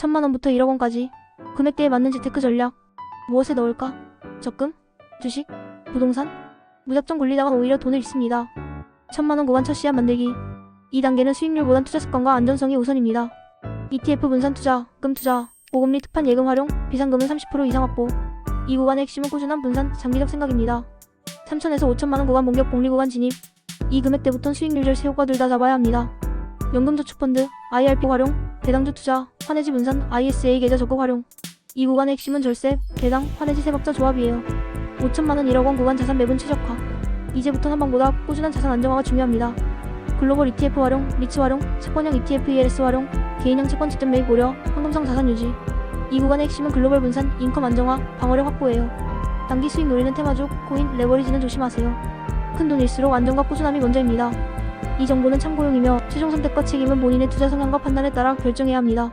천만원부터 1억 원까지 금액대에 맞는 재테크 전략 무엇에 넣을까? 적금? 주식? 부동산? 무작정 굴리다가 오히려 돈을 잃습니다. 천만원 구간 첫 시합 만들기 2단계는 수익률보단 투자 습관과 안전성이 우선입니다. ETF 분산 투자, 금 투자, 고금리 특판 예금 활용, 비상금은 30% 이상 확보 이 구간의 핵심은 꾸준한 분산, 장기적 생각입니다. 3천에서 5천만원 구간 목격 복리 구간 진입 이 금액대부터는 수익률 절세 효과 둘 다 잡아야 합니다. 연금저축펀드, IRP 활용, 배당주 투자, 환해지 분산, ISA 계좌 적극 활용. 이 구간의 핵심은 절세, 배당, 환해지 세박자 조합이에요. 5천만원 1억원 구간 자산 매분 최적화. 이제부터 한방보다 꾸준한 자산 안정화가 중요합니다. 글로벌 ETF 활용, 리츠 활용, 채권형 ETF ELS 활용, 개인형 채권 직접 매입 고려, 황금성 자산 유지. 이 구간의 핵심은 글로벌 분산, 인컴 안정화, 방어력 확보예요. 단기 수익 노리는 테마주, 코인, 레버리지는 조심하세요. 큰 돈일수록 안정과 꾸준함이 먼저입니다. 이 정보는 참고용이며 최종 선택과 책임은 본인의 투자 성향과 판단에 따라 결정해야 합니다.